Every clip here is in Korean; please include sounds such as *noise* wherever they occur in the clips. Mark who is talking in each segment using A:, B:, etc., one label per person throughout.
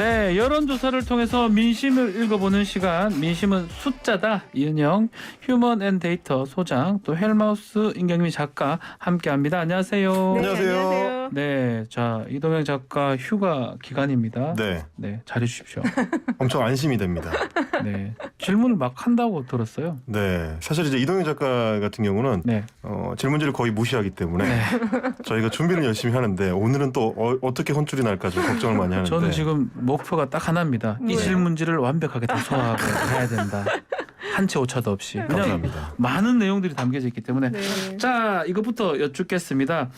A: 네, 여론조사를 통해서 민심을 읽어보는 시간. 민심은 숫자다. 이은영 휴먼 앤 데이터 소장 또 헬마우스 임경미 작가 함께합니다. 안녕하세요.
B: 네,
C: 안녕하세요.
B: 안녕하세요.
A: 네, 자 이동영 작가 휴가 기간입니다.
C: 네,
A: 네, 잘해 주십시오. *laughs*
C: 엄청 안심이 됩니다.
A: 네, 질문을 막 한다고 들었어요.
C: 네, 사실 이제 이동현 작가 같은 경우는
A: 네,
C: 어, 질문지를 거의 무시하기 때문에
A: 네. *laughs*
C: 저희가 준비를 열심히 하는데 오늘은 또 어, 떻게 혼쭐이 날까 좀 걱정을 많이 하는데.
A: 저는 지금 목표가 딱 하나입니다. 이
B: 뭐예요?
A: 질문지를 완벽하게 다 소화하고 *laughs* 해야 된다. 한채 오차도 없이. 그냥
C: 감사합니다.
A: 많은 내용들이 담겨져 있기 때문에
B: 네.
A: 자 이것부터 여쭙겠습니다.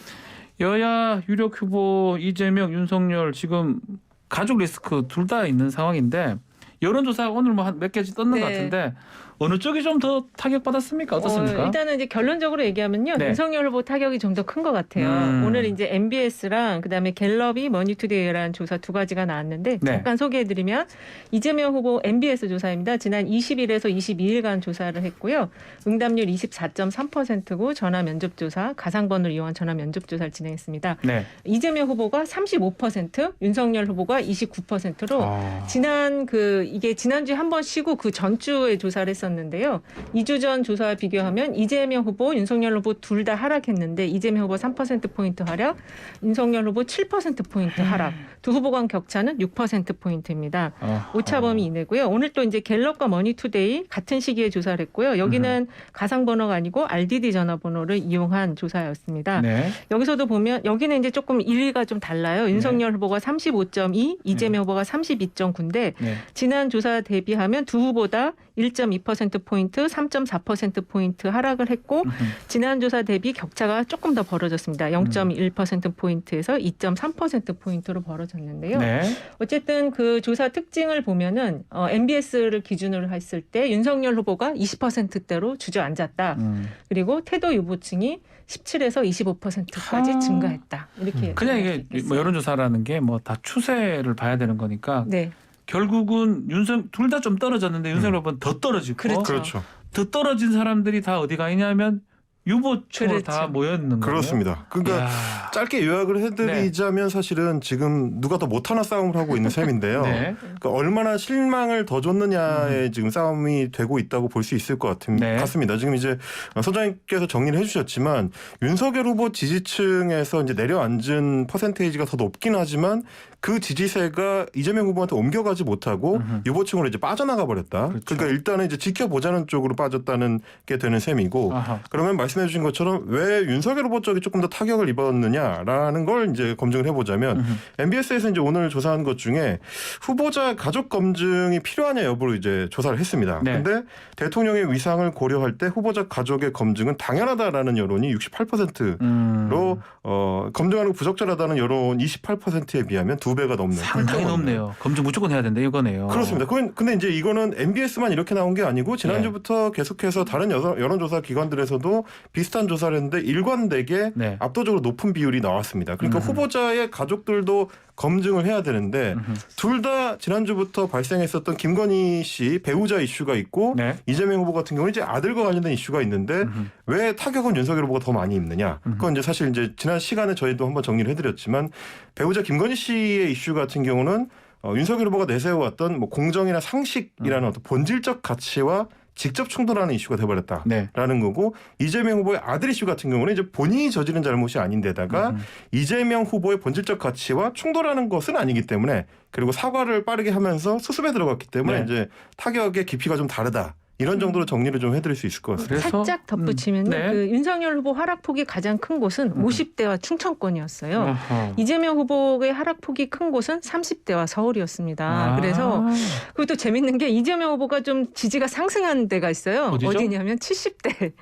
A: 여야 유력 후보 이재명, 윤석열 지금 가족 리스크 둘 다 있는 상황인데 여론조사 오늘 뭐 한 몇 개지 떴는
B: 네.
A: 것 같은데 어느 쪽이 좀 더 타격 받았습니까? 어떻습니까?
B: 어, 일단은 이제 결론적으로 얘기하면요.
A: 네.
B: 윤석열 후보 타격이 좀 더 큰 것 같아요.
A: 음.
B: 오늘 이제 MBS랑 그다음에 갤럽이 머니투데이라는 조사 두 가지가 나왔는데
A: 네.
B: 잠깐 소개해드리면 이재명 후보 MBS 조사입니다. 지난 20일에서 22일간 조사를 했고요. 응답률 24.3%고 전화 면접 조사, 가상번호를 이용한 전화 면접 조사를 진행했습니다.
A: 네.
B: 이재명 후보가 35%, 윤석열 후보가 29%로
A: 아,
B: 지난 그 이게 지난주에 한 번 쉬고 그 전주에 조사를 했었는데 요. 2주 전 조사와 비교하면 이재명 후보, 윤석열 후보 둘 다 하락했는데 이재명 후보 3% 포인트 하락, 윤석열 후보 7% 포인트 하락. 두 후보 간 격차는 6% 포인트입니다.
A: 아하.
B: 오차범위 이내고요. 오늘 또 이제 갤럽과 머니투데이 같은 시기에 조사를 했고요. 여기는 가상 번호가 아니고 RDD 전화번호를 이용한 조사였습니다.
A: 네.
B: 여기서도 보면 여기는 이제 조금 일리가 좀 달라요. 윤석열 후보가 35.2, 이재명 후보가 32.9인데
A: 네.
B: 지난 조사 대비하면 두 후보 다1.2% 포인트, 3.4% 포인트 하락을 했고. 지난 조사 대비 격차가 조금 더 벌어졌습니다. 0.1% 포인트에서 2.3% 포인트로 벌어졌는데요.
A: 네.
B: 어쨌든 그 조사 특징을 보면은 어, MBS를 기준으로 했을 때 윤석열 후보가 20%대로 주저앉았다.
A: 음.
B: 그리고 태도 유보층이 17에서 25%까지
A: 아.
B: 증가했다. 이렇게
A: 그냥
B: 얘기할
A: 이게. 뭐 여론조사라는 게 뭐 다 추세를 봐야 되는 거니까
B: 네,
A: 결국은 윤석 둘 다 좀 떨어졌는데 윤석열 후보는 더 떨어지고
B: 그렇죠.
C: 그렇죠.
A: 더 떨어진 사람들이 다 어디 가 있냐면 유보층으로
B: 그렇죠.
A: 다 모여 있는 거예요.
C: 그렇습니다. 그러니까
A: 이야.
C: 짧게 요약을 해드리자면 사실은 지금 누가 더 못하나 싸움을 하고 있는 셈인데요. *laughs*
A: 네.
C: 그러니까 얼마나 실망을 더 줬느냐에 지금 싸움이 되고 있다고 볼 수 있을 것 같,
A: 네.
C: 같습니다. 지금 이제 소장님께서 정리를 해주셨지만 윤석열 후보 지지층에서 이제 내려앉은 퍼센테이지가 더 높긴 하지만 그 지지세가 이재명 후보한테 옮겨가지 못하고
A: 음흠.
C: 유보층으로 이제 빠져나가 버렸다.
A: 그렇죠.
C: 그러니까 일단은 이제 지켜보자는 쪽으로 빠졌다는 게 되는 셈이고
A: 아하.
C: 그러면 말씀해 주신 것처럼 왜 윤석열 후보 쪽이 조금 더 타격을 입었느냐라는 걸 이제 검증을 해보자면
A: 음흠.
C: MBS에서 이제 오늘 조사한 것 중에 후보자 가족 검증이 필요하냐 여부를 이제 조사를 했습니다.
A: 네.
C: 근데 대통령의 위상을 고려할 때 후보자 가족의 검증은 당연하다라는 여론이 68%로
A: 음.
C: 어, 검증하는 거 부적절하다는 여론 28%에 비하면 두 배가 넘는
A: 상당히. 높네요. 검증 무조건 해야 된다 이거네요.
C: 그렇습니다. 그건 근데 이제 이거는 MBS만 이렇게 나온 게 아니고 지난주부터 계속해서 다른 여론- 여론조사 기관들에서도 비슷한 조사를 했는데 일관되게
A: 네.
C: 압도적으로 높은 비율이 나왔습니다. 그러니까
A: 음.
C: 후보자의 가족들도 검증을 해야 되는데. 둘 다 지난주부터 발생했었던 김건희 씨 배우자 이슈가 있고
A: 네.
C: 이재명 후보 같은 경우는 이제 아들과 관련된 이슈가 있는데
A: 음흠.
C: 왜 타격은 윤석열 후보가 더 많이 입느냐?
A: 음.
C: 그건 이제 사실 이제 지난 시간에 저희도 한번 정리를 해드렸지만 배우자 김건희 씨의 이슈 같은 경우는 어, 윤석열 후보가 내세워왔던 뭐 공정이나 상식이라는
A: 음.
C: 어떤 본질적 가치와 직접 충돌하는 이슈가 돼버렸다.
A: 네.
C: 라는 거고 이재명 후보의 아들 이슈 같은 경우는 이제 본인이 저지른 잘못이 아닌데다가
A: 음.
C: 이재명 후보의 본질적 가치와 충돌하는 것은 아니기 때문에 그리고 사과를 빠르게 하면서 수습에 들어갔기 때문에
A: 네.
C: 이제 타격의 깊이가 좀 다르다 이런 정도로 정리를 좀 해드릴 수 있을 것 같습니다.
A: 그래서
B: 살짝 덧붙이면
A: 음, 네.
B: 그 윤석열 후보 하락폭이 가장 큰 곳은
A: 음.
B: 50대와 충청권이었어요.
A: 아하.
B: 이재명 후보의 하락폭이 큰 곳은 30대와 서울이었습니다.
A: 아.
B: 그래서 그리고 또 재밌는 게 이재명 후보가 좀 지지가 상승한 데가 있어요.
A: 어디죠?
B: 냐면 70대.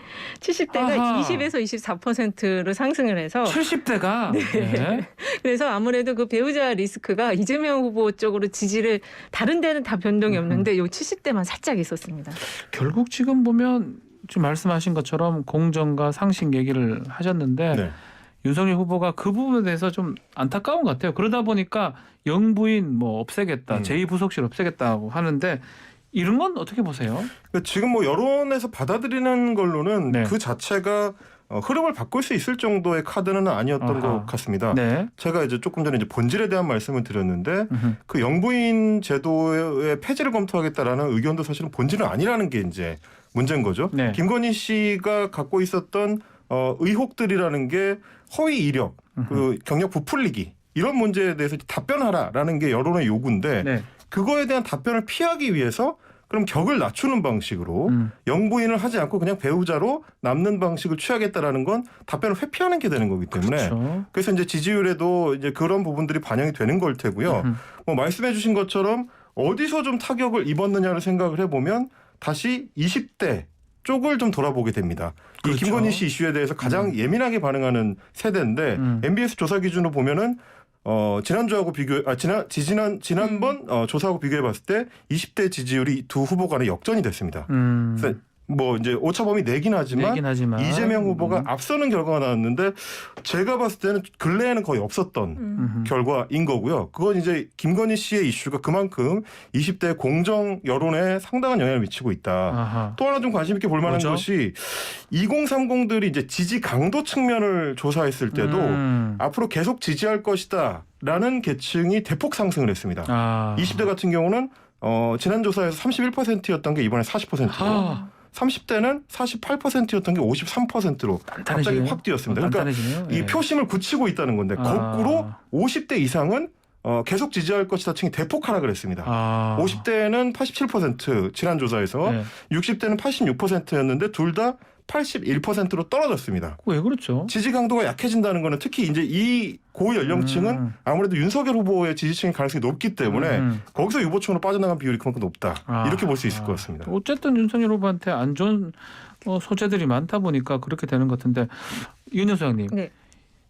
B: 70대가
A: 아하.
B: 20에서 24%로 상승을 해서
A: 70대가 *laughs* 네.
B: 그래서 아무래도 그 배우자 리스크가 이재명 후보 쪽으로 지지를 다른 데는 다 변동이
A: 음.
B: 없는데 요 70대만 살짝 있었습니다.
A: 결국 지금 보면 지금 말씀하신 것처럼 공정과 상식 얘기를 하셨는데
C: 네.
A: 윤석열 후보가 그 부분에 대해서 좀 안타까운 것 같아요. 그러다 보니까 영부인 뭐 없애겠다,
C: 음.
A: 제2부속실 없애겠다고 하는데 이런 건 어떻게 보세요?
C: 그러니까 지금 뭐 여론에서 받아들이는 걸로는
A: 네.
C: 그 자체가 어, 흐름을 바꿀 수 있을 정도의 카드는 아니었던
A: 아하.
C: 것 같습니다.
A: 네.
C: 제가 이제 조금 전에 이제 본질에 대한 말씀을 드렸는데
A: 음흠.
C: 그 영부인 제도의 폐지를 검토하겠다라는 의견도 사실은 본질은 아니라는 게 이제 문제인 거죠.
A: 네.
C: 김건희 씨가 갖고 있었던 어, 의혹들이라는 게 허위 이력, 그 경력 부풀리기 이런 문제에 대해서 답변하라라는 게 여론의 요구인데
A: 네.
C: 그거에 대한 답변을 피하기 위해서 그럼 격을 낮추는 방식으로
A: 음.
C: 영부인을 하지 않고 그냥 배우자로 남는 방식을 취하겠다라는 건 답변을 회피하는 게 되는 거기 때문에
A: 그렇죠.
C: 그래서 이제 지지율에도 이제 그런 부분들이 반영이 되는 걸 테고요.
A: 음.
C: 뭐 말씀해 주신 것처럼 어디서 좀 타격을 입었느냐를 생각을 해보면 다시 20대 쪽을 좀 돌아보게 됩니다.
A: 그렇죠.
C: 이 김건희 씨 이슈에 대해서 가장 예민하게 반응하는 세대인데
A: 음.
C: MBS 조사 기준으로 보면은 어 지난주하고 비교 아 지난 지지난 지난번 어, 조사하고 비교해 봤을 때 20대 지지율이 두 후보 간에 역전이 됐습니다.
A: 음.
C: 그래서 뭐 이제 오차범위 내긴 하지만
A: 내긴 하지만
C: 이재명 후보가
A: 음.
C: 앞서는 결과가 나왔는데 제가 봤을 때는 근래에는 거의 없었던
B: 음.
C: 결과인 거고요. 그건 이제 김건희 씨의 이슈가 그만큼 20대 공정 여론에 상당한 영향을 미치고 있다.
A: 아하.
C: 또 하나 좀 관심 있게 볼 만한
A: 뭐죠?
C: 것이 2030들이 이제 지지 강도 측면을 조사했을 때도
A: 음.
C: 앞으로 계속 지지할 것이다 라는 계층이 대폭 상승을 했습니다.
A: 아.
C: 20대 같은 경우는 어, 지난 조사에서 31%였던 게 이번에 40%로,
A: 아.
C: 30대는 48%였던 게 53%로 갑자기. 확 뛰었습니다. 그러니까
A: 단단해지네요.
C: 이
A: 예.
C: 표심을 굳히고 있다는 건데
A: 아.
C: 거꾸로 50대 이상은 어, 계속 지지할 것이다 층이 대폭 하락을 했습니다.
A: 아.
C: 50대는 87% 지난 조사에서
A: 네.
C: 60대는 86%였는데 둘 다 81%로 떨어졌습니다.
A: 왜 그렇죠?
C: 지지 강도가 약해진다는 거는 특히 이제 이 고연령층은
A: 음.
C: 아무래도 윤석열 후보의 지지층의 가능성이 높기 때문에
A: 음.
C: 거기서 유보층으로 빠져나간 비율이 그만큼 높다.
A: 아.
C: 이렇게 볼 수 있을 것 같습니다.
A: 어쨌든 윤석열 후보한테 안 좋은 어, 소재들이 많다 보니까 그렇게 되는 것 같은데 윤 여 소장님.
B: 네.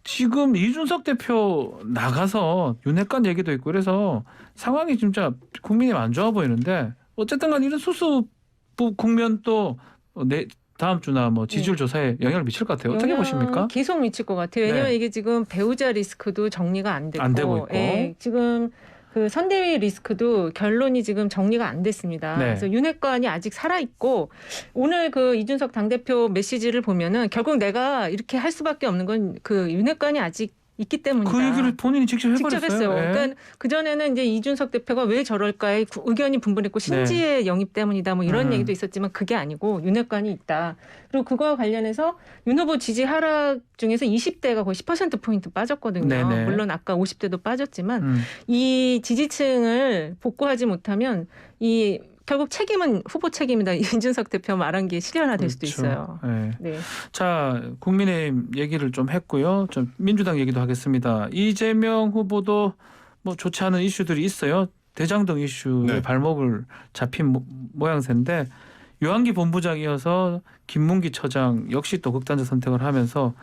A: 지금 이준석 대표 나가서 윤핵관 얘기도 있고 그래서 상황이 진짜 국민이 안 좋아 보이는데 어쨌든 간 이런 수습 국면 또 내, 다음 주나 뭐 지지율 조사에 영향을 미칠 것 같아요. 어떻게 보십니까?
B: 계속 미칠 것 같아요. 왜냐면
A: 네.
B: 이게 지금 배우자 리스크도 정리가 안 됐고,
A: 안 되고 있고.
B: 예, 지금 그 선대위 리스크도 결론이 지금 정리가 안 됐습니다.
A: 네.
B: 그래서 윤핵관이 아직 살아 있고 오늘 그 이준석 당대표 메시지를 보면은 결국 내가 이렇게 할 수밖에 없는 건 그 윤핵관이 아직 있기 때문이다.
A: 그 얘기를 본인이 직접 해버렸어요.
B: 직접 했어요.
A: 예.
B: 그러니까 그 전에는 이제 이준석 대표가 왜 저럴까에 구- 의견이 분분했고 신지의 영입 때문이다 뭐 이런
A: 네. 음.
B: 얘기도 있었지만 그게 아니고 윤핵관이 있다. 그리고 그거와 관련해서 윤 후보 지지 하락 중에서 20대가 거의 10% 포인트 빠졌거든요.
A: 네네.
B: 물론 아까 50대도 빠졌지만
A: 음.
B: 이 지지층을 복구하지 못하면 이 결국 책임은 후보 책임이다. *laughs* 이준석 대표 말한 게 실현화될 수도
A: 그렇죠.
B: 있어요.
A: 예.
B: 네.
A: 자, 국민의힘 얘기를 좀 했고요. 좀 민주당 얘기도 하겠습니다. 이재명 후보도 뭐 좋지 않은 이슈들이 있어요. 대장동 이슈에
C: 네.
A: 발목을 잡힌 모, 모양새인데 유한기 본부장이어서 김문기 처장 역시 또 극단적 선택을 하면서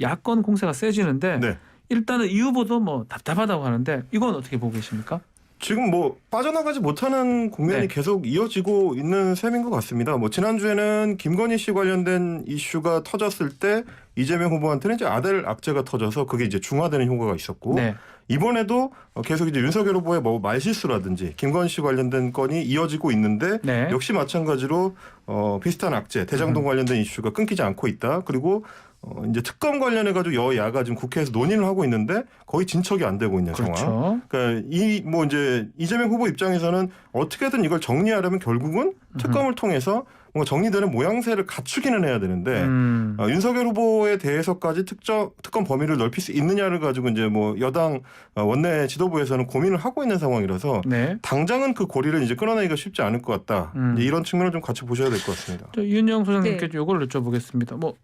A: 야권 공세가 세지는데
C: 네.
A: 일단은 이 후보도 뭐 답답하다고 하는데 이건 어떻게 보고 계십니까?
C: 지금 뭐 빠져나가지 못하는 국면이
A: 네.
C: 계속 이어지고 있는 셈인 것 같습니다. 뭐 지난주에는 김건희 씨 관련된 이슈가 터졌을 때 이재명 후보한테는 이제 아들 악재가 터져서 그게 이제 중화되는 효과가 있었고
A: 네.
C: 이번에도 어, 계속 이제 윤석열 후보의 뭐 말실수라든지 김건희 씨 관련된 건이 이어지고 있는데
A: 네.
C: 역시 마찬가지로 어, 비슷한 악재 대장동
A: 음.
C: 관련된 이슈가 끊기지 않고 있다. 그리고 어, 이제 특검 관련해 가지고 여야가 지금 국회에서 논의를 하고 있는데 거의 진척이 안 되고 있는 상황.
A: 그렇죠.
C: 그러니까 이 뭐 이제 이재명 후보 입장에서는 어떻게든 이걸 정리하려면 결국은 특검을 통해서 뭔가 정리되는 모양새를 갖추기는 해야 되는데
A: 음.
C: 어, 윤석열 후보에 대해서까지 특정 특검 범위를 넓힐 수 있느냐를 가지고 이제 뭐 여당 어, 원내 지도부에서는 고민을 하고 있는 상황이라서
A: 네.
C: 당장은 그 고리를 이제 끊어내기가 쉽지 않을 것 같다.
A: 음.
C: 이제 이런 측면을 좀 같이 보셔야 될 것 같습니다.
A: 저 윤영 소장님께
B: 네.
A: 이걸 여쭤보겠습니다. 뭐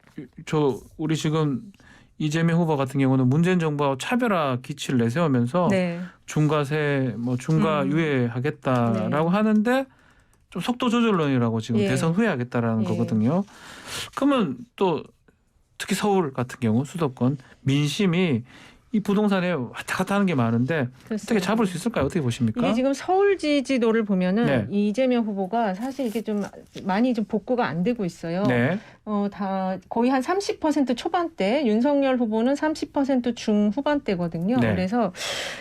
A: 저 우리 지금 이재명 후보 같은 경우는 문재인 정부와 차별화 기치를 내세우면서
B: 네.
A: 중과세 뭐 중과
B: 음.
A: 유예하겠다라고
B: 네.
A: 하는데 좀 속도 조절론이라고 지금
B: 예.
A: 대선 후에 하겠다라는
B: 예.
A: 거거든요. 그러면 또 특히 서울 같은 경우 수도권 민심이 이 부동산에 왔다 갔다 하는 게 많은데 어떻게
B: 그렇습니다.
A: 잡을 수 있을까요? 어떻게 보십니까?
B: 이게 지금 서울 지지도를 보면은
A: 네.
B: 이 이재명 후보가 사실 이게 좀 많이 좀 복구가 안 되고 있어요.
A: 네.
B: 어, 다 거의 한 30% 초반대, 윤석열 후보는 30% 중후반대거든요.
A: 네.
B: 그래서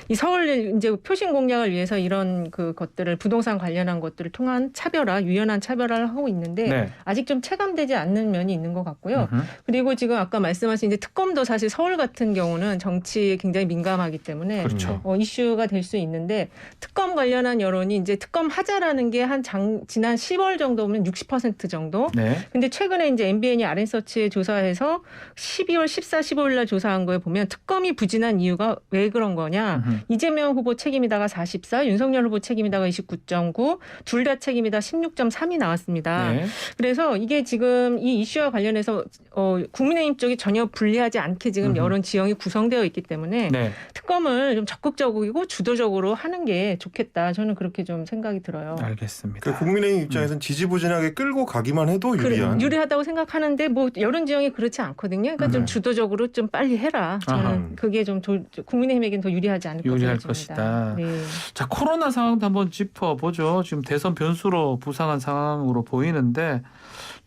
B: 이 서울 이제 표심 공략을 위해서 이런 그 것들을 부동산 관련한 것들을 통한 차별화, 유연한 차별화를 하고 있는데
A: 네.
B: 아직 좀 체감되지 않는 면이 있는 것 같고요.
A: 음흠.
B: 그리고 지금 아까 말씀하신 이제 특검도 사실 서울 같은 경우는 정치 에 굉장히 민감하기 때문에
A: 그렇죠.
B: 어, 이슈가 될 수 있는데 특검 관련한 여론이 이제 특검 하자라는 게한장 지난 10월 정도면 60% 정도.
A: 네.
B: 근데 최근에 이제 MBN이 아랜서치에 조사해서 12월 14, 15일 날 조사한 거에 보면 특검이 부진한 이유가 왜 그런 거냐?
A: 음흠.
B: 이재명 후보 책임이다가 44, 윤석열 후보 책임이다가 29.9, 둘 다 책임이다 16.3이 나왔습니다.
A: 네.
B: 그래서 이게 지금 이 이슈와 관련해서 어, 국민의힘 쪽이 전혀 불리하지 않게 지금
A: 음흠.
B: 여론 지형이 구성되어 있기 때문에
A: 네.
B: 특검을 좀 적극적이고 주도적으로 하는 게 좋겠다. 저는 그렇게 좀 생각이 들어요.
A: 알겠습니다.
C: 그 국민의힘 입장에서는 지지부진하게 끌고 가기만 해도
B: 그래,
C: 유리한.
B: 유리하다고 생각하는데 뭐 여론 지형이 그렇지 않거든요. 그러니까 좀
C: 네.
B: 주도적으로 좀 빨리 해라. 저는
C: 아하.
B: 그게 좀 조- 국민의힘에겐 더 유리하지 않을까
A: 유리할. 것이다.
B: 네.
A: 자 코로나 상황도 한번 짚어보죠. 지금 대선 변수로 부상한 상황으로 보이는데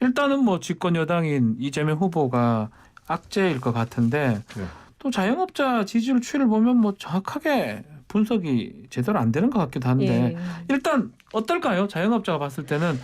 A: 일단은 뭐 집권 여당인 이재명 후보가 악재일 것 같은데
C: 네.
A: 또 자영업자 지지율 추이를 보면 뭐 정확하게 분석이 제대로 안 되는 것 같기도 한데
B: 예.
A: 일단 어떨까요? 자영업자가 봤을 때는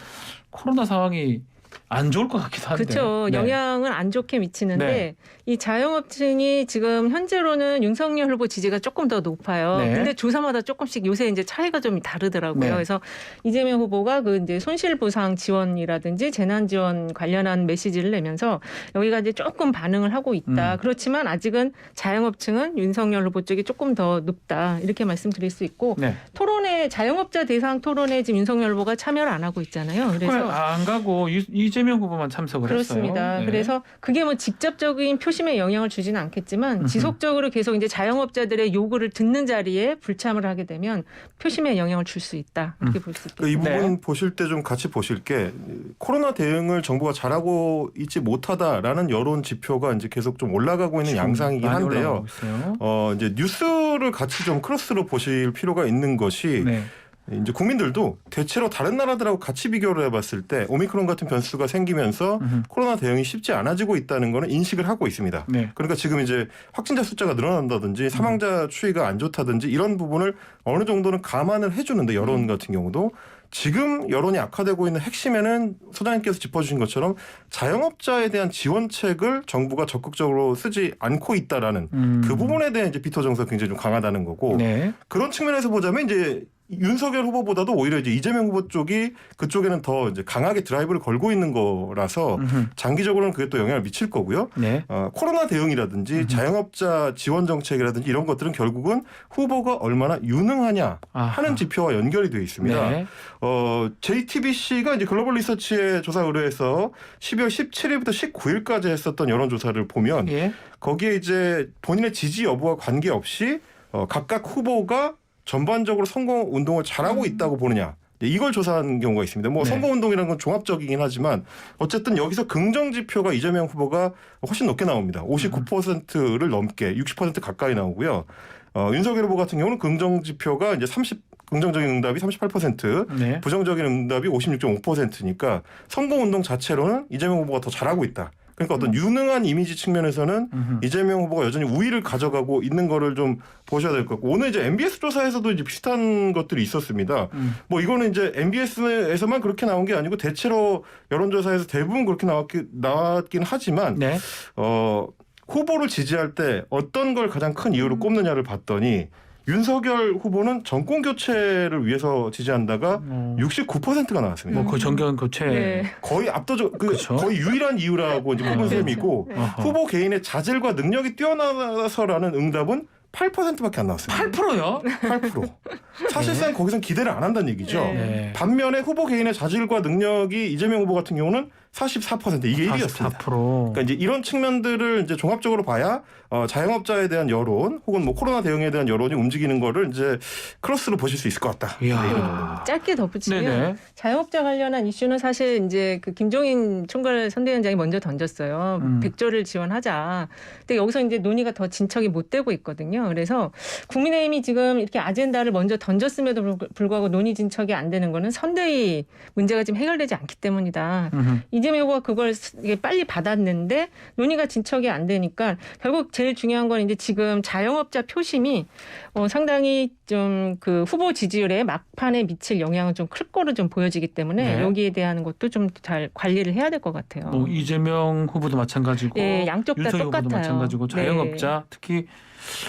A: 코로나 상황이 안 좋을 것 같기도 한데.
B: 그렇죠.
A: 네.
B: 영향을 안 좋게 미치는데
A: 네.
B: 이 자영업층이 지금 현재로는 윤석열 후보 지지가 조금 더 높아요.
A: 네.
B: 근데 조사마다 조금씩 요새 이제 차이가 좀 다르더라고요.
A: 네.
B: 그래서 이재명 후보가 그 이제 손실 보상 지원이라든지 재난 지원 관련한 메시지를 내면서 여기가 이제 조금 반응을 하고 있다.
A: 음.
B: 그렇지만 아직은 자영업층은 윤석열 후보 쪽이 조금 더 높다. 이렇게 말씀드릴 수 있고
A: 네.
B: 토론회 자영업자 대상 토론회 지금 윤석열 후보가 참여를 안 하고 있잖아요.
A: 그래,
B: 그래서
A: 안 가고 이, 이 재명 후보만 참석을
B: 그렇습니다.
A: 했어요. 네.
B: 그래서 그게 뭐 직접적인 표심에 영향을 주지는 않겠지만. 지속적으로 계속 이제 자영업자들의 요구를 듣는 자리에 불참을 하게 되면 표심에 영향을 줄 수 있다 이렇게
C: 볼수그이
B: 있겠습니다.
C: 부분
A: 네.
C: 보실 때 좀 같이 보실 게 코로나 대응을 정부가 잘하고 있지 못하다라는 여론 지표가 이제 계속 좀 올라가고 있는
A: 지금
C: 양상이긴
A: 많이
C: 한데요.
A: 올라가고 있어요.
C: 어 이제 뉴스를 같이 좀 크로스로 보실 필요가 있는 것이
A: 네.
C: 이제 국민들도 대체로 다른 나라들하고 같이 비교를 해봤을 때 오미크론 같은 변수가 생기면서
A: 음흠.
C: 코로나 대응이 쉽지 않아지고 있다는 거는 인식을 하고 있습니다.
A: 네.
C: 그러니까 지금 이제 확진자 숫자가 늘어난다든지 사망자 추이가 안 좋다든지 이런 부분을 어느 정도는 감안을 해주는데 여론 같은 경우도 지금 여론이 악화되고 있는 핵심에는 소장님께서 짚어주신 것처럼 자영업자에 대한 지원책을 정부가 적극적으로 쓰지 않고 있다라는
A: 음.
C: 그 부분에 대한 이제 비토 정서가 굉장히 좀 강하다는 거고
A: 네.
C: 그런 측면에서 보자면 이제 윤석열 후보보다도 오히려 이제 이재명 후보 쪽이 그쪽에는 더 이제 강하게 드라이브를 걸고 있는 거라서. 장기적으로는 그게 또 영향을 미칠 거고요.
A: 네.
C: 어, 코로나 대응이라든지. 자영업자 지원 정책이라든지 이런 것들은 결국은 후보가 얼마나 유능하냐
A: 아하.
C: 하는 지표와 연결이 되어 있습니다.
A: 네.
C: 어, JTBC가 이제 글로벌 리서치의 조사 의뢰에서 12월 17일부터 19일까지 했었던 여론조사를 보면
A: 예.
C: 거기에 이제 본인의 지지 여부와 관계없이 어, 각각 후보가 전반적으로 선거 운동을 잘하고 있다고 보느냐. 네, 이걸 조사한 경우가 있습니다. 뭐
A: 네.
C: 선거 운동이라는 건 종합적이긴 하지만 어쨌든 여기서 긍정 지표가 이재명 후보가 훨씬 높게 나옵니다. 59%를 넘게 60% 가까이 나오고요. 어, 윤석열 후보 같은 경우는 긍정 지표가 이제 30 긍정적인 응답이 38%,
A: 네.
C: 부정적인 응답이 56.5%니까 선거 운동 자체로는 이재명 후보가 더 잘하고 있다. 그러니까 어떤 유능한 이미지 측면에서는
A: 음흠.
C: 이재명 후보가 여전히 우위를 가져가고 있는 거를 좀 보셔야 될 것 같고 오늘 이제 MBS 조사에서도 이제 비슷한 것들이 있었습니다.
A: 음.
C: 뭐 이거는 이제 MBS에서만 그렇게 나온 게 아니고 대체로 여론조사에서 대부분 그렇게 나왔긴, 나왔긴 하지만
A: 네.
C: 어 후보를 지지할 때 어떤 걸 가장 큰 이유로
B: 음.
C: 꼽느냐를 봤더니 윤석열 후보는 정권 교체를 위해서 지지한다가
A: 어,
C: 69%가 나왔습니다.
A: 뭐그 정경 교체.
B: 네.
C: 거의 압도적 그
A: 그쵸.
C: 거의 유일한 이유라고 이제 꼽은
A: 네.
C: 셈이고
B: 네.
A: 어허.
C: 후보 개인의 자질과 능력이 뛰어나서라는 응답은 8%밖에 안 나왔습니다.
A: 8%요?
C: 8%. *laughs* 사실상 거기선 기대를 안 한다는 얘기죠.
B: 네.
A: 네.
C: 반면에 후보 개인의 자질과 능력이 이재명 후보 같은 경우는 44% 이게 1위였습니다.
A: 44%.
C: 그러니까 이제 이런 측면들을 이제 종합적으로 봐야 어, 자영업자에 대한 여론 혹은 뭐 코로나 대응에 대한 여론이 움직이는 거를 이제 크로스로 보실 수 있을 것 같다.
A: 이야.
C: 네.
B: 짧게 덧붙이면
A: 네네.
B: 자영업자 관련한 이슈는 사실 이제 그 김종인 총괄 선대위원장이 먼저 던졌어요.
A: 음.
B: 백조를 지원하자. 근데 여기서 이제 논의가 더 진척이 못 되고 있거든요. 그래서 국민의힘이 지금 이렇게 아젠다를 먼저 던졌음에도 불- 불구하고 논의 진척이 안 되는 거는 선대위 문제가 지금 해결되지 않기 때문이다.
A: 음흠.
B: 이재명 후보가 그걸 빨리 받았는데 논의가 진척이 안 되니까 결국 제일 중요한 건 이제 지금 자영업자 표심이 어, 상당히 좀 그 후보 지지율에 막판에 미칠 영향은 좀 클 거로 좀 보여지기 때문에
A: 네.
B: 여기에 대한 것도 좀 잘 관리를 해야 될 것 같아요.
A: 뭐 이재명 후보도 마찬가지고
B: 네, 양쪽 다 똑같아요.
A: 마찬가지고
B: 네.
A: 자영업자 특히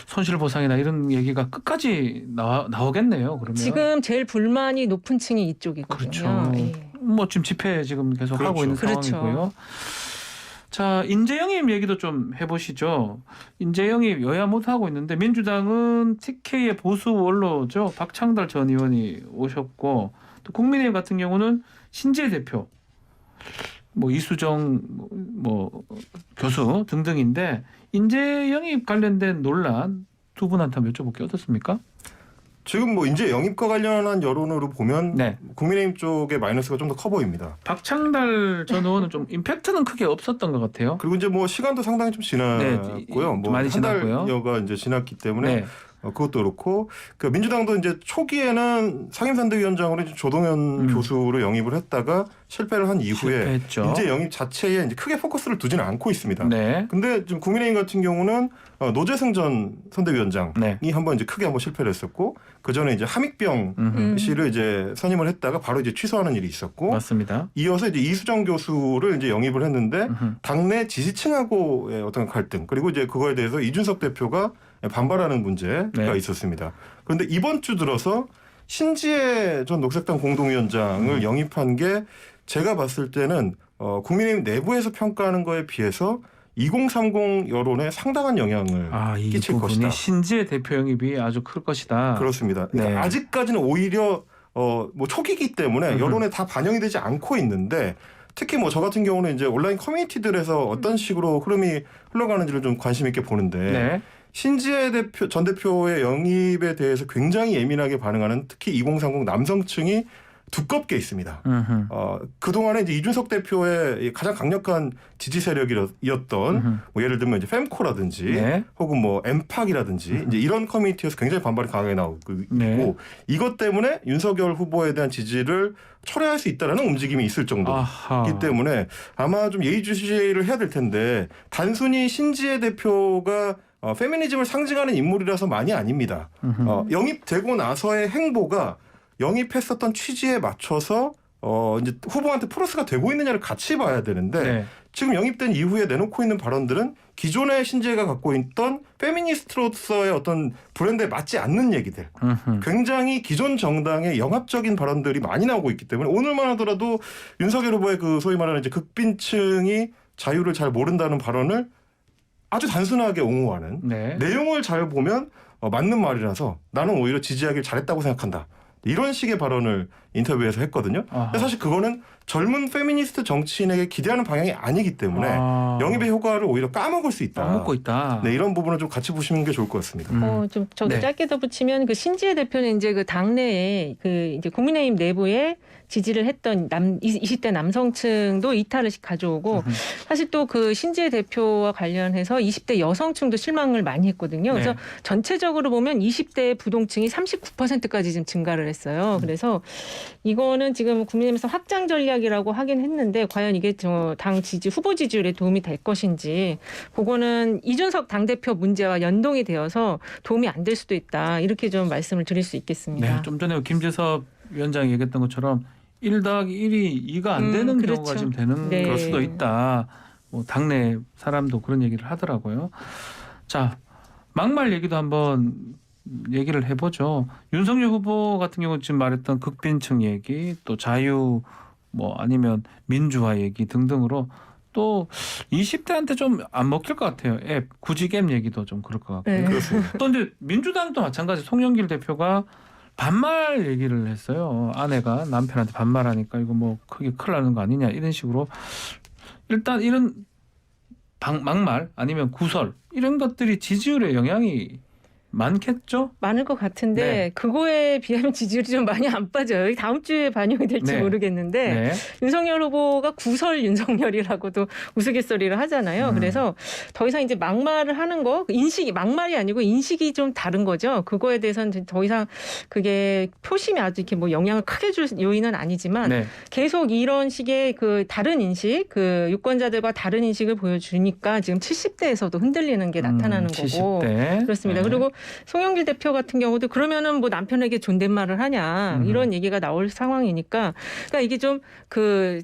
A: 손실 보상이나 이런 얘기가 끝까지 나와, 나오겠네요. 그러면
B: 지금 제일 불만이 높은 층이 이쪽이거든요.
A: 그렇죠.
B: 예.
A: 뭐 지금 집회 지금 계속 하고
C: 그렇죠.
A: 있는
B: 그렇죠.
A: 상황이고요. 자 인재영입 얘기도 좀 해보시죠. 인재영입 여야 못 하고 있는데 민주당은 TK의 보수 원로죠 박창달 전 의원이 오셨고 또 국민의힘 같은 경우는 신재 대표, 뭐 이수정 뭐 교수 등등인데 인재 영입 관련된 논란 두 분한테 한번 여쭤볼게요. 어떻습니까?
C: 지금 뭐 이제 영입과 관련한 여론으로 보면
A: 네.
C: 국민의힘 쪽의 마이너스가 좀 더 커 보입니다.
A: 박창달 전 의원은 좀 임팩트는 크게 없었던 것 같아요.
C: 그리고 이제 뭐 시간도 상당히 좀
A: 네,
C: 지났고요.
A: 좀 많이
C: 뭐한
A: 지났고요.
C: 달여가 이제 지났기 때문에
A: 네.
C: 어, 그것도 그렇고 그 민주당도 이제 초기에는 상임선대위원장으로 이제 조동현
A: 음.
C: 교수로 영입을 했다가 실패를 한 이후에
A: 실패했죠.
C: 인재 영입 자체에 이제 크게 포커스를 두지는 않고 있습니다.
A: 네.
C: 근데 지금 국민의힘 같은 경우는 어, 노재승 전 선대위원장이
A: 네.
C: 한번 이제 크게 한번 실패를 했었고 그 전에 이제 함익병
A: 음흠.
B: 음.
C: 씨를 이제 선임을 했다가 바로 이제 취소하는 일이 있었고
A: 맞습니다.
C: 이어서 이제 이수정 교수를 이제 영입을 했는데
A: 음흠.
C: 당내 지지층하고의 어떤 갈등 그리고 이제 그거에 대해서 이준석 대표가 반발하는 문제가
A: 네.
C: 있었습니다. 그런데 이번 주 들어서 신지혜 전 녹색당 공동위원장을
A: 음.
C: 영입한 게 제가 봤을 때는 어, 국민의힘 내부에서 평가하는 거에 비해서 2030 여론에 상당한 영향을
A: 아, 이
C: 끼칠
A: 부분이
C: 것이다.
A: 신지의 대표 영입이 아주 클 것이다.
C: 그렇습니다. 그러니까
A: 네.
C: 아직까지는 오히려 어, 뭐 초기이기 때문에. 여론에 다 반영이 되지 않고 있는데 특히 뭐 저 같은 경우는 이제 온라인 커뮤니티들에서 어떤 식으로 흐름이 흘러가는지를 좀 관심 있게 보는데
A: 네.
C: 신지혜 대표 전 대표의 영입에 대해서 굉장히 예민하게 반응하는 특히 2030 남성층이 두껍게 있습니다. 어, 그동안에 이제 이준석 대표의 이 가장 강력한 지지 세력이었던. 뭐 예를 들면 이제 fem코라든지
A: 네.
C: 혹은 뭐 엠팍이라든지 이제 이런 커뮤니티에서 굉장히 반발이 강하게 나오고 있고
A: 네.
C: 이것 때문에 윤석열 후보에 대한 지지를 철회할 수 있다라는 움직임이 있을 정도이기. 때문에 아마 좀 예의주시를 해야 될 텐데 단순히 신지혜 대표가 어, 페미니즘을 상징하는 인물이라서만이 아닙니다.
A: 음흠.
C: 어, 영입되고 나서의 행보가 영입했었던 취지에 맞춰서 어, 이제 후보한테 플러스가 되고 있느냐를 같이 봐야 되는데
A: 네.
C: 지금 영입된 이후에 내놓고 있는 발언들은 기존의 신재가 갖고 있던 페미니스트로서의 어떤 브랜드에 맞지 않는 얘기들,
A: 음흠.
C: 굉장히 기존 정당의 영합적인 발언들이 많이 나오고 있기 때문에 오늘만 하더라도 윤석열 후보의 그 소위 말하는 이제 극빈층이 자유를 잘 모른다는 발언을 아주 단순하게 옹호하는
A: 네.
C: 내용을 잘 보면 어, 맞는 말이라서 나는 오히려 지지하길 잘했다고 생각한다. 이런 식의 발언을 인터뷰에서 했거든요.
A: 아하.
C: 근데 사실 그거는 젊은 페미니스트 정치인에게 기대하는 방향이 아니기 때문에
A: 아.
C: 영입의 효과를 오히려 까먹을 수 있다.
A: 까먹고 있다.
C: 네, 이런 부분을 좀 같이 보시는 게 좋을 것 같습니다.
A: 음.
B: 어, 좀 저도
A: 네.
B: 짧게 덧붙이면 그 신지혜 대표는 이제 그 당내에 그 이제 국민의힘 내부에 지지를 했던 남 20대 남성층도 이탈을 가져오고. 사실 또 그 신지혜 대표와 관련해서 20대 여성층도 실망을 많이 했거든요. 그래서
A: 네.
B: 전체적으로 보면 20대 부동층이 39%까지 지금 증가를 했어요.
A: 음.
B: 그래서 이거는 지금 국민의힘에서 확장 전략이라고 하긴 했는데 과연 이게 저 당 지지 후보 지지율에 도움이 될 것인지 그거는 이준석 당 대표 문제와 연동이 되어서 도움이 안 될 수도 있다 이렇게 좀 말씀을 드릴 수 있겠습니다.
A: 네. 좀 전에 김재섭 위원장이 얘기했던 것처럼 1 더하기 1이 2가 안
B: 음,
A: 되는
B: 그렇죠.
A: 경우가 지금 되는
B: 네.
A: 걸 수도 있다. 뭐 당내 사람도 그런 얘기를 하더라고요. 자, 막말 얘기도 한번 얘기를 해보죠. 윤석열 후보 같은 경우 지금 말했던 극빈층 얘기, 또 자유, 뭐 아니면 민주화 얘기 등등으로 또 20대한테 좀 안 먹힐 것 같아요. 앱 구직 앱 얘기도 좀 그럴 것 같고요.
B: 네.
A: 또 이제 민주당도 마찬가지 송영길 대표가 반말 얘기를 했어요. 아내가 남편한테 반말하니까 이거 뭐 크게 큰일 나는 거 아니냐 이런 식으로 일단 이런 방, 막말 아니면 구설 이런 것들이 지지율에 영향이 많겠죠?
B: 많을 것 같은데
A: 네.
B: 그거에 비하면 지지율이 좀 많이 안 빠져요. 다음 주에 반영이 될지
A: 네.
B: 모르겠는데
A: 네.
B: 윤석열 후보가 구설 윤석열이라고도 우스갯소리를 하잖아요.
A: 음.
B: 그래서 더 이상 이제 막말을 하는 거 인식이 막말이 아니고 인식이 좀 다른 거죠. 그거에 대해서는 더 이상 그게 표심이 아주 이렇게 뭐 영향을 크게 줄 요인은 아니지만
A: 네.
B: 계속 이런 식의 그 다른 인식, 그 유권자들과 다른 인식을 보여주니까 지금 70대에서도 흔들리는 게 나타나는
A: 음,
B: 거고
A: 70대.
B: 그렇습니다.
A: 네.
B: 그리고 송영길 대표 같은 경우도 그러면은 뭐 남편에게 존댓말을 하냐
A: 음.
B: 이런 얘기가 나올 상황이니까 그러니까 이게 좀 그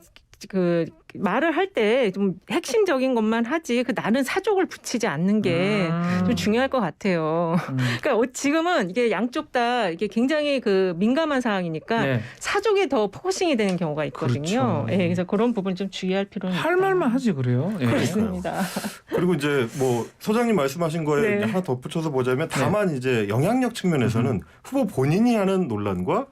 B: 그 말을 할 때 좀 핵심적인 것만 하지 그 나는 사족을 붙이지 않는 게좀
A: 음.
B: 중요할 것 같아요.
A: 음. *laughs*
B: 그러니까 어- 지금은 이게 양쪽 다 이게 굉장히 그 민감한 상황이니까
A: 네.
B: 사족에 더 포커싱이 되는 경우가 있거든요.
A: 그렇죠.
B: 예, 그래서 그런 부분 좀 주의할 필요는
A: 할
B: 있다.
A: 말만 하지 그래요. 예.
B: 그렇습니다. *laughs*
C: 그리고 이제 뭐 소장님 말씀하신 거에
B: 네.
C: 하나 덧붙여서 보자면 다만 이제 영향력 측면에서는
A: 음.
C: 후보 본인이 하는 논란과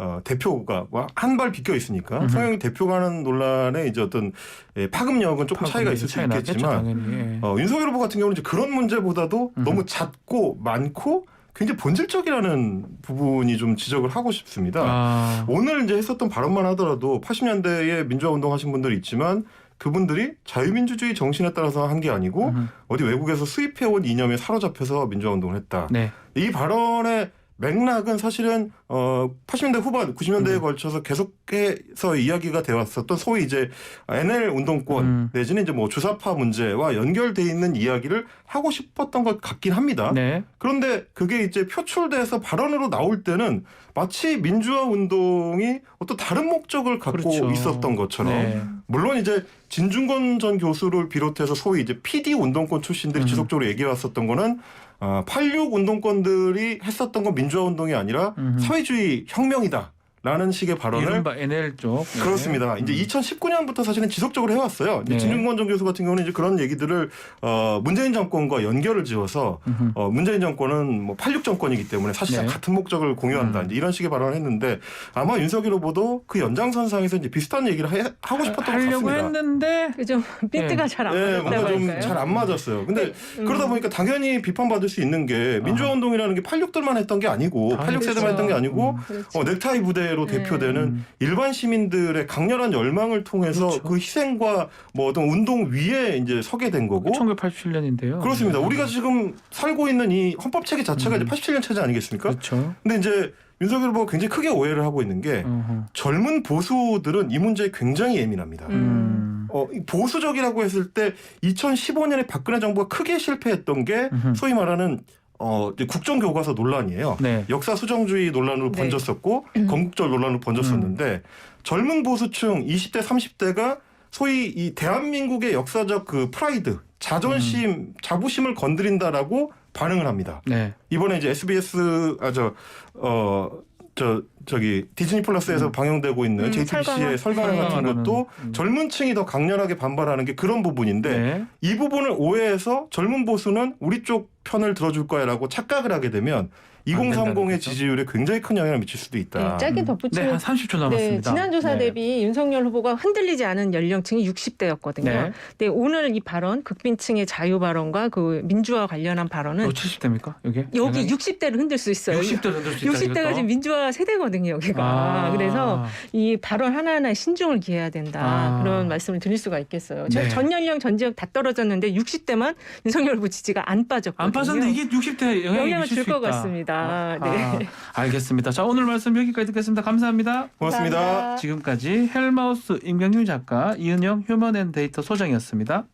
C: 어, 대표가 한 발 비껴 있으니까. 성영 대표가 하는 논란에 이제 어떤 예, 파급력은 조금 차이가 있을 수
A: 차이 나겠죠,
C: 있겠지만
A: 당연히. 예.
C: 어, 윤석열 후보 같은 경우는 이제 그런 문제보다도. 너무 잦고 많고 굉장히 본질적이라는 부분이 좀 지적을 하고 싶습니다.
A: 아,
C: 오늘 이제 했었던 발언만 하더라도 80년대에 민주화 운동 하신 분들이 있지만 그분들이 자유민주주의 정신에 따라서 한 게 아니고
A: 음.
C: 어디 외국에서 수입해온 이념에 사로잡혀서 민주화 운동을 했다.
A: 네.
C: 이 발언의 맥락은 사실은 어 80년대 후반, 90년대에
A: 음.
C: 걸쳐서 계속해서 이야기가 되어 왔었던 소위 이제 NL 운동권
A: 음.
C: 내지는 이제 뭐 주사파 문제와 연결돼 있는 이야기를 하고 싶었던 것 같긴 합니다.
A: 네.
C: 그런데 그게 이제 표출돼서 발언으로 나올 때는 마치 민주화 운동이 어떤 다른 목적을 갖고
A: 그렇죠.
C: 있었던 것처럼
A: 네.
C: 물론 이제 진중권 전 교수를 비롯해서 소위 이제 PD 운동권 출신들이
A: 음.
C: 지속적으로 얘기해 왔었던 거는 아, 86 운동권들이 했었던 건 민주화 운동이 아니라. 사회주의 혁명이다. 라는 식의 발언을
A: 이른바 NL 쪽. 네.
C: 그렇습니다. 이제
A: 음.
C: 2019년부터 사실은 지속적으로 해왔어요. 이제
A: 네.
C: 진중권 전 교수 같은 경우는 이제 그런 얘기들을 어, 문재인 정권과 연결을 지어서
A: 음흠.
C: 어, 문재인 정권은 뭐 86 정권이기 때문에 사실상
A: 네.
C: 같은 목적을 공유한다.
A: 음.
C: 이제 이런 식의 발언을 했는데 아마 윤석열 후보도 그 연장선상에서 이제 비슷한 얘기를 해- 하고 싶었던 것
A: 하려고
C: 같습니다.
A: 했는데
B: 좀 핀트가 잘안
C: 예,
B: 맞았다고
C: 뭔가 좀? 잘 안 맞았어요. 근데
B: 음.
C: 그러다 보니까 당연히 비판받을 수 있는 게 민주화
A: 아.
C: 운동이라는 게 86들만 했던 게 아니고
A: 다
C: 86세대만
B: 했죠.
C: 했던 게 아니고
A: 음.
B: 그렇죠.
C: 어, 넥타이 부대 로
B: 네.
C: 대표되는
A: 음.
C: 일반 시민들의 강렬한 열망을 통해서
A: 그렇죠.
C: 그 희생과 뭐 어떤 운동 위에 이제 서게 된 거고
A: 1987년인데요.
C: 그렇습니다. 우리가 지금 살고 있는 이 헌법 체계 자체가
A: 음.
C: 이제 87년 체제 아니겠습니까?
A: 그렇죠.
C: 근데 이제 윤석열 후보가 굉장히 크게 오해를 하고 있는 게
A: 어허.
C: 젊은 보수들은 이 문제에 굉장히 예민합니다.
B: 음.
A: 음.
C: 어, 이 보수적이라고 했을 때 2015년에 박근혜 정부가 크게 실패했던 게. 소위 말하는 어, 이제 국정교과서 논란이에요.
A: 네.
C: 역사 수정주의 논란으로
B: 네.
C: 번졌었고 건국절 논란으로 번졌었는데 젊은 보수층 20대 30대가 소위 이 대한민국의 역사적 그 프라이드 자존심
A: 음.
C: 자부심을 건드린다라고 반응을 합니다.
A: 네.
C: 이번에 이제 SBS 아저어 저 저기 디즈니 플러스에서
A: 음.
C: 방영되고 있는
B: 음,
C: JTBC의
B: 설강화.
C: 설강 같은
A: 설강화라는,
C: 것도
A: 음.
C: 젊은 층이 더 강렬하게 반발하는 게 그런 부분인데
A: 네.
C: 이 부분을 오해해서 젊은 보수는 우리 쪽 편을 들어줄 거야라고 착각을 하게 되면 2030의
A: 거죠.
C: 지지율에 굉장히 큰 영향을 미칠 수도 있다.
B: 네, 짧게 덧붙이면
A: 네, 한 30초
B: 네,
A: 남았습니다.
B: 지난 조사
A: 네.
B: 대비 윤석열 후보가 흔들리지 않은 연령층이 60대였거든요.
A: 네.
B: 근데 오늘 이 발언, 극빈층의 자유 발언과 그 민주화 관련한 발언은
A: 어, 70대입니까? 여기?
B: 여기 60대를 흔들 수 있어요.
A: 60대 흔들 수 있다.
B: 60대가 지금 민주화 세대거든요, 여기가.
A: 아.
B: 그래서 이 발언 하나하나에 신중을 기해야 된다.
A: 아.
B: 그런 말씀을 드릴 수가 있겠어요. 저-
A: 네.
B: 전 연령 전 지역 다 떨어졌는데 60대만 윤석열 후보 지지가 안 빠졌거든요.
A: 안 빠졌는데 이게 60대 영향이
B: 영향을
A: 미칠 줄수
B: 것. 같습니다.
A: 아,
B: 네.
A: 아, 알겠습니다. 자 오늘 말씀 여기까지 듣겠습니다. 감사합니다.
C: 고맙습니다.
B: 감사합니다.
A: 지금까지 헬마우스 임경윤 작가 이은영 휴먼앤데이터 소장이었습니다.